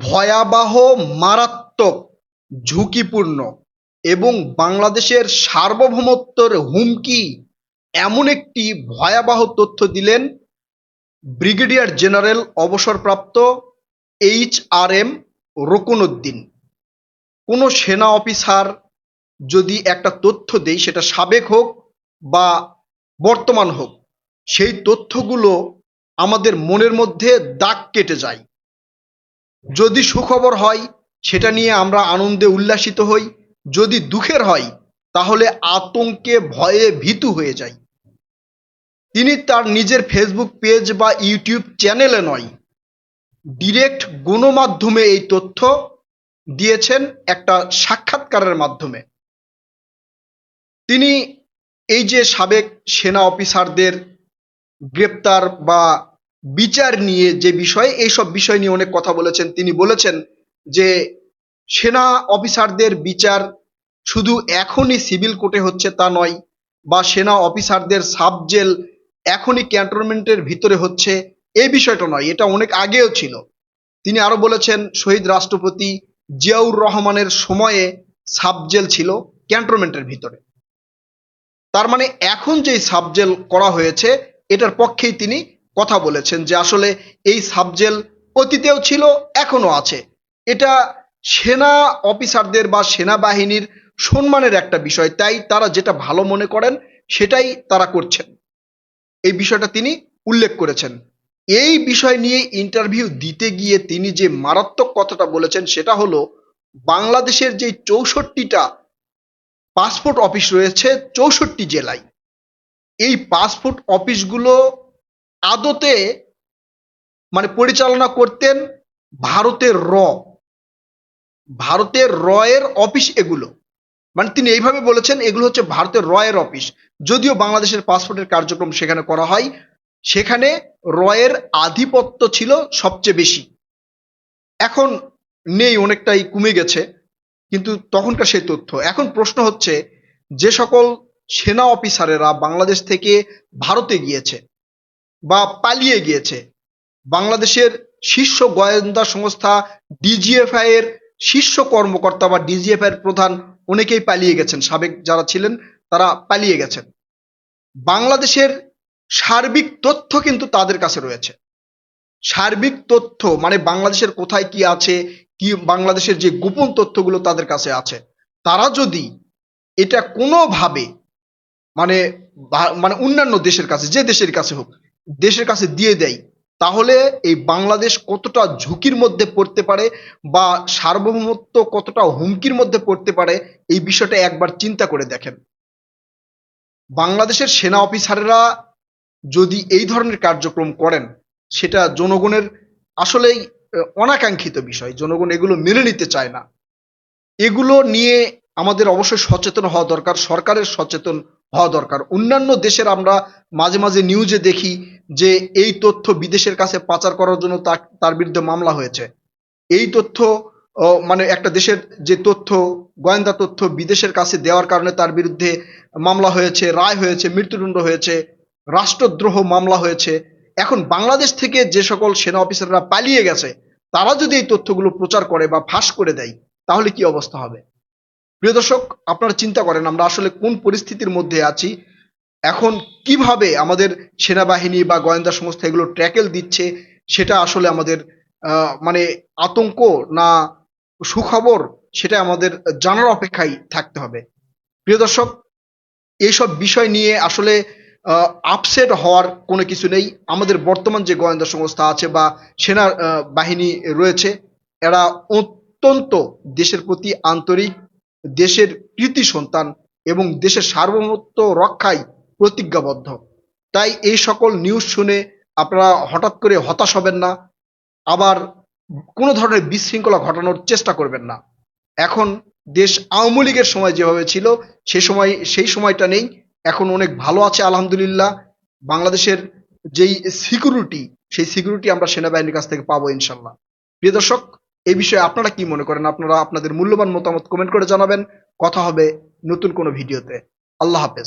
ভয়াবহ, মারাত্মক, ঝুঁকিপূর্ণ এবং বাংলাদেশের সার্বভৌমত্বের হুমকি এমন একটি ভয়াবহ তথ্য দিলেন ব্রিগেডিয়ার জেনারেল অবসরপ্রাপ্ত এইচ আর এম রকুনউদ্দিন। কোনো সেনা অফিসার যদি একটা তথ্য দেয়, সেটা সাবেক হোক বা বর্তমান হোক, সেই তথ্যগুলো আমাদের মনের মধ্যে দাগ কেটে যায়। যদি সুখবর হয়, সেটা নিয়ে আমরা আনন্দে উল্লাসিত হই। যদি দুঃখের হয়, তাহলে আতঙ্কে ভয়ে ভীতু হয়ে যাই। তিনি তার নিজের ফেসবুক পেজ বা ইউটিউব চ্যানেলে নয় ডিরেক্ট গণমাধ্যমে এই তথ্য দিয়েছেন একটা সাক্ষাৎকারের মাধ্যমে। তিনি এই যে সাবেক সেনা অফিসারদের গ্রেপ্তার বা বিচার নিয়ে যে বিষয়, এইসব বিষয় নিয়ে অনেক কথা বলেছেন। তিনি বলেছেন যে, সেনা অফিসারদের বিচার শুধু এখনই সিভিল কোর্টে হচ্ছে তা নয়, বা সেনা অফিসারদের সাব জেল এখনই ক্যান্টনমেন্টের ভিতরে হচ্ছে, এই বিষয়টা নয়, এটা অনেক আগেও ছিল। তিনি আরও বলেছেন, শহীদ রাষ্ট্রপতি জিয়াউর রহমানের সময়ে সাব জেল ছিল ক্যান্টনমেন্টের ভিতরে। তার মানে এখন যে সাবজেল করা হয়েছে, এটার পক্ষেই তিনি কথা বলেছেন যে আসলে এই সাবজেল অতীতেও ছিল এখনও আছে। এটা সেনা অফিসারদের বা সেনাবাহিনীর সম্মানের একটা বিষয়, তাই তারা যেটা ভালো মনে করেন সেটাই তারা করছেন। এই বিষয়টা তিনি উল্লেখ করেছেন। এই বিষয় নিয়ে ইন্টারভিউ দিতে গিয়ে তিনি যে মারাত্মক কথাটা বলেছেন সেটা হলো, বাংলাদেশের যে চৌষট্টিটা পাসপোর্ট অফিস রয়েছে, চৌষট্টি জেলায়। এই পাসপোর্ট অফিসগুলো আদতে মানে পরিচালনা করতেন ভারতের র। ভারতের র এর অফিস এগুলো। মানে তিনি এইভাবে বলেছেন, এগুলো হচ্ছে ভারতের র এর অফিস। যদিও বাংলাদেশের পাসপোর্টের কার্যক্রম সেখানে করা হয়, সেখানে র এর আধিপত্য ছিল সবচেয়ে বেশি। এখন নেই, অনেকটাই কমে গেছে, কিন্তু তখনকার সেই তথ্য। এখন প্রশ্ন হচ্ছে, যে সকল সেনা অফিসারেরা বাংলাদেশ থেকে ভারতে গিয়েছে বা পালিয়ে গিয়েছে। বাংলাদেশের শীর্ষ গোয়েন্দা সংস্থা ডিজিএফআই এর শীর্ষ কর্মকর্তা বা ডিজিএফআই এর প্রধান অনেকেই পালিয়ে গেছেন। সাবেক যারা ছিলেন, তারা পালিয়ে গেছেন। বাংলাদেশের সার্বিক তথ্য কিন্তু তাদের কাছে রয়েছে। সার্বিক তথ্য মানে বাংলাদেশের কোথায় কি আছে, কি বাংলাদেশের যে গোপন তথ্যগুলো তাদের কাছে আছে, তারা যদি এটা কোনোভাবে মানে মানে অন্যান্য দেশের কাছে, যে দেশের কাছে হোক দেশের কাছে দিয়ে দেয়, তাহলে এই বাংলাদেশ কতটা ঝুঁকির মধ্যে পড়তে পারে বা সার্বভৌমত্ব কতটা হুমকির মধ্যে পড়তে পারে, এই বিষয়টা একবার চিন্তা করে দেখেন। বাংলাদেশের সেনা অফিসাররা যদি এই ধরনের কার্যক্রম করেন, সেটা জনগণের আসলেই অনাকাঙ্ক্ষিত বিষয়। জনগণ এগুলো মেনে নিতে চায় না। এগুলো নিয়ে আমাদের অবশ্যই সচেতন হওয়া দরকার, সরকারের সচেতন হওয়া দরকার। অন্যান্য দেশের আমরা মাঝে মাঝে নিউজে দেখি যে এই তথ্য বিদেশের কাছে পাচার করার জন্য তার বিরুদ্ধে মামলা হয়েছে। এই তথ্য মানে একটা দেশের যে তথ্য, গোয়েন্দা তথ্য বিদেশের কাছে দেওয়ার কারণে তার বিরুদ্ধে মামলা হয়েছে, রায় হয়েছে, মৃত্যুদণ্ড হয়েছে, রাষ্ট্রদ্রোহ মামলা হয়েছে। এখন বাংলাদেশ থেকে যে সকল সেনা অফিসাররা পালিয়ে গেছে, তারা যদি এই তথ্যগুলো প্রচার করে বা ফাঁস করে দেয়, তাহলে কি অবস্থা হবে? প্রিয় দর্শক, আপনারা চিন্তা করেন আমরা আসলে কোন পরিস্থিতির মধ্যে আছি এখন কীভাবে আমাদের সেনাবাহিনী বা গোয়েন্দা সংস্থা এগুলো ট্র্যাকেল দিচ্ছে, সেটা আসলে আমাদের মানে আতঙ্ক না সুখবর, সেটা আমাদের জানার অপেক্ষায় থাকতে হবে। প্রিয় দর্শক, এইসব বিষয় নিয়ে আসলে আপসেট হওয়ার কোনো কিছু নেই। আমাদের বর্তমান যে গোয়েন্দা সংস্থা আছে বা সেনা বাহিনী রয়েছে, এরা অত্যন্ত দেশের প্রতি আন্তরিক, দেশের কৃতি সন্তান এবং দেশের সার্বভৌমত্ব রক্ষায় প্রতিজ্ঞাবদ্ধ। তাই এই সকল নিউজ শুনে আপনারা হঠাৎ করে হতাশ হবেন না, আবার কোনো ধরনের বিশৃঙ্খলা ঘটানোর চেষ্টা করবেন না। এখন দেশ আওয়ামী লীগের সময় যেভাবে ছিল, সে সময়, সেই সময়টা নেই। এখন অনেক ভালো আছে, আলহামদুলিল্লাহ। বাংলাদেশের যেই সিকিউরিটি সেই সিকিউরিটি আমরা সেনাবাহিনীর কাছ থেকে পাবো ইনশাল্লাহ। প্রিয় দর্শক, এই বিষয়ে আপনারা কি মনে করেন? আপনারা আপনাদের মূল্যবান মতামত কমেন্ট করে জানাবেন। কথা হবে নতুন কোনো ভিডিওতে। আল্লাহ হাফেজ।